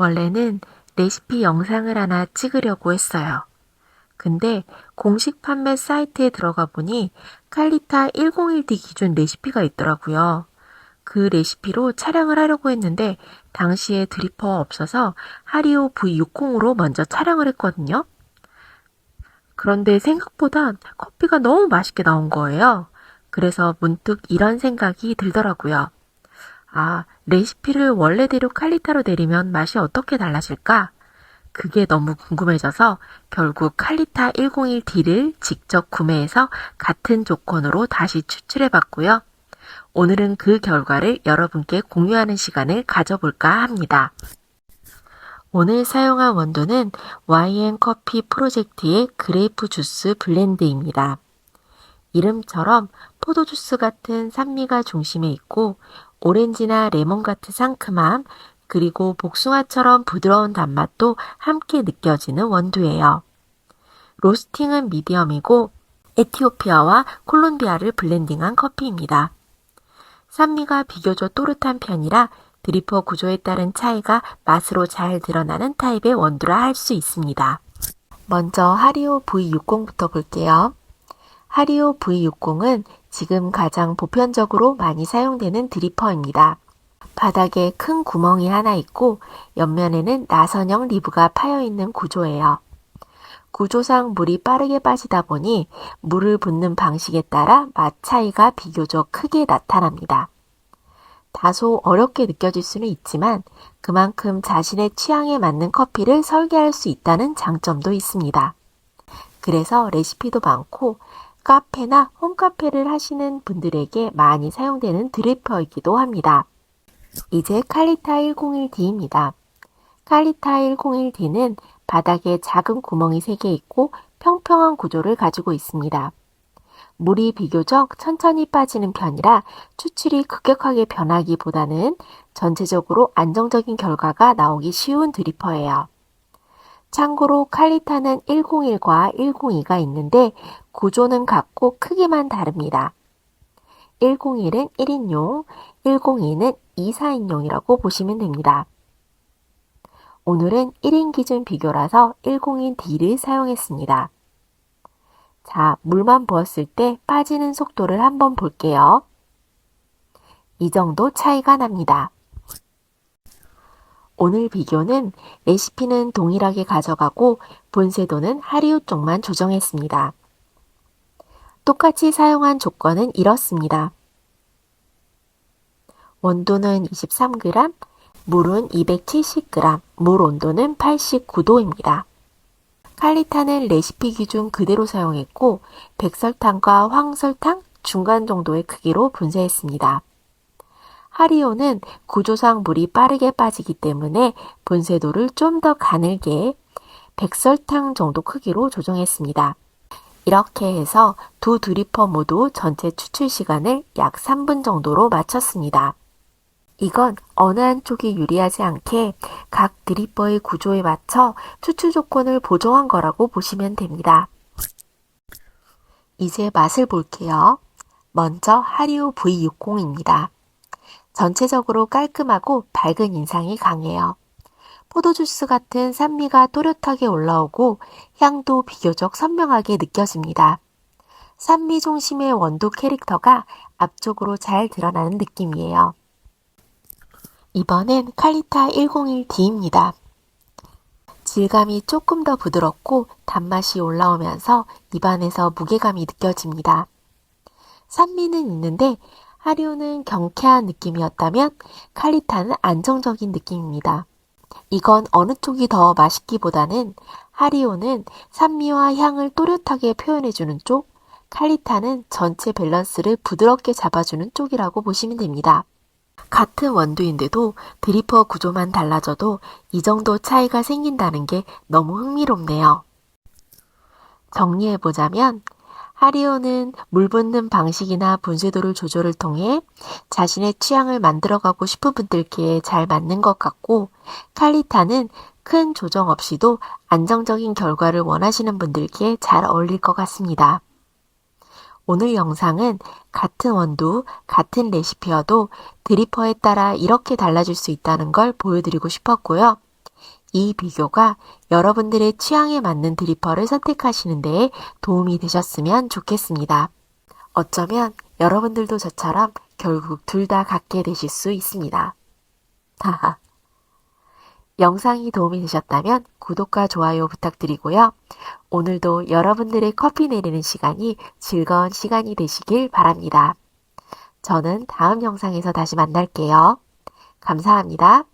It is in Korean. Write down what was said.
원래는 레시피 영상을 하나 찍으려고 했어요. 근데 공식 판매 사이트에 들어가 보니 칼리타 101D 기준 레시피가 있더라고요. 그 레시피로 촬영을 하려고 했는데 당시에 드리퍼 없어서 하리오 V60으로 먼저 촬영을 했거든요. 그런데 생각보다 커피가 너무 맛있게 나온 거예요. 그래서 문득 이런 생각이 들더라고요. 아, 레시피를 원래대로 칼리타로 내리면 맛이 어떻게 달라질까? 그게 너무 궁금해져서 결국 칼리타 101D를 직접 구매해서 같은 조건으로 다시 추출해 봤고요. 오늘은 그 결과를 여러분께 공유하는 시간을 가져볼까 합니다. 오늘 사용한 원두는 YN 커피 프로젝트의 그레이프 주스 블렌드입니다. 이름처럼 포도주스 같은 산미가 중심에 있고 오렌지나 레몬 같은 상큼함 그리고 복숭아처럼 부드러운 단맛도 함께 느껴지는 원두예요. 로스팅은 미디엄이고 에티오피아와 콜롬비아를 블렌딩한 커피입니다. 산미가 비교적 또렷한 편이라 드리퍼 구조에 따른 차이가 맛으로 잘 드러나는 타입의 원두라 할 수 있습니다. 먼저 하리오 V60부터 볼게요. 하리오 V60은 지금 가장 보편적으로 많이 사용되는 드리퍼입니다. 바닥에 큰 구멍이 하나 있고 옆면에는 나선형 리브가 파여 있는 구조예요. 구조상 물이 빠르게 빠지다 보니 물을 붓는 방식에 따라 맛 차이가 비교적 크게 나타납니다. 다소 어렵게 느껴질 수는 있지만 그만큼 자신의 취향에 맞는 커피를 설계할 수 있다는 장점도 있습니다. 그래서 레시피도 많고 카페나 홈카페를 하시는 분들에게 많이 사용되는 드리퍼이기도 합니다. 이제 칼리타 101D입니다. 칼리타 101D는 바닥에 작은 구멍이 3개 있고 평평한 구조를 가지고 있습니다. 물이 비교적 천천히 빠지는 편이라 추출이 급격하게 변하기보다는 전체적으로 안정적인 결과가 나오기 쉬운 드리퍼예요. 참고로 칼리타는 101과 102가 있는데 구조는 같고 크기만 다릅니다. 101은 1인용, 102는 2, 4인용이라고 보시면 됩니다. 오늘은 1인 기준 비교라서 101D를 사용했습니다. 자, 물만 부었을 때 빠지는 속도를 한번 볼게요. 이 정도 차이가 납니다. 오늘 비교는 레시피는 동일하게 가져가고 본세도는 하리우 쪽만 조정했습니다. 똑같이 사용한 조건은 이렇습니다. 원도는 23g, 물은 270g, 물 온도는 89도입니다. 칼리타는 레시피 기준 그대로 사용했고 백설탕과 황설탕 중간 정도의 크기로 분쇄했습니다. 하리오는 구조상 물이 빠르게 빠지기 때문에 분쇄도를 좀 더 가늘게 백설탕 정도 크기로 조정했습니다. 이렇게 해서 두 드리퍼 모두 전체 추출 시간을 약 3분 정도로 마쳤습니다. 이건 어느 한쪽이 유리하지 않게 각 드리퍼의 구조에 맞춰 추출 조건을 보정한 거라고 보시면 됩니다. 이제 맛을 볼게요. 먼저 하리오 V60입니다. 전체적으로 깔끔하고 밝은 인상이 강해요. 포도주스 같은 산미가 또렷하게 올라오고 향도 비교적 선명하게 느껴집니다. 산미 중심의 원두 캐릭터가 앞쪽으로 잘 드러나는 느낌이에요. 이번엔 칼리타 101D입니다. 질감이 조금 더 부드럽고 단맛이 올라오면서 입안에서 무게감이 느껴집니다. 산미는 있는데 하리오는 경쾌한 느낌이었다면 칼리타는 안정적인 느낌입니다. 이건 어느 쪽이 더 맛있기보다는 하리오는 산미와 향을 또렷하게 표현해주는 쪽, 칼리타는 전체 밸런스를 부드럽게 잡아주는 쪽이라고 보시면 됩니다. 같은 원두인데도 드리퍼 구조만 달라져도 이 정도 차이가 생긴다는 게 너무 흥미롭네요. 정리해보자면, 하리오는 물 붓는 방식이나 분쇄도를 조절을 통해 자신의 취향을 만들어가고 싶은 분들께 잘 맞는 것 같고, 칼리타는 큰 조정 없이도 안정적인 결과를 원하시는 분들께 잘 어울릴 것 같습니다. 오늘 영상은 같은 원두, 같은 레시피여도 드리퍼에 따라 이렇게 달라질 수 있다는 걸 보여드리고 싶었고요. 이 비교가 여러분들의 취향에 맞는 드리퍼를 선택하시는 데 도움이 되셨으면 좋겠습니다. 어쩌면 여러분들도 저처럼 결국 둘 다 갖게 되실 수 있습니다. 영상이 도움이 되셨다면 구독과 좋아요 부탁드리고요. 오늘도 여러분들의 커피 내리는 시간이 즐거운 시간이 되시길 바랍니다. 저는 다음 영상에서 다시 만날게요. 감사합니다.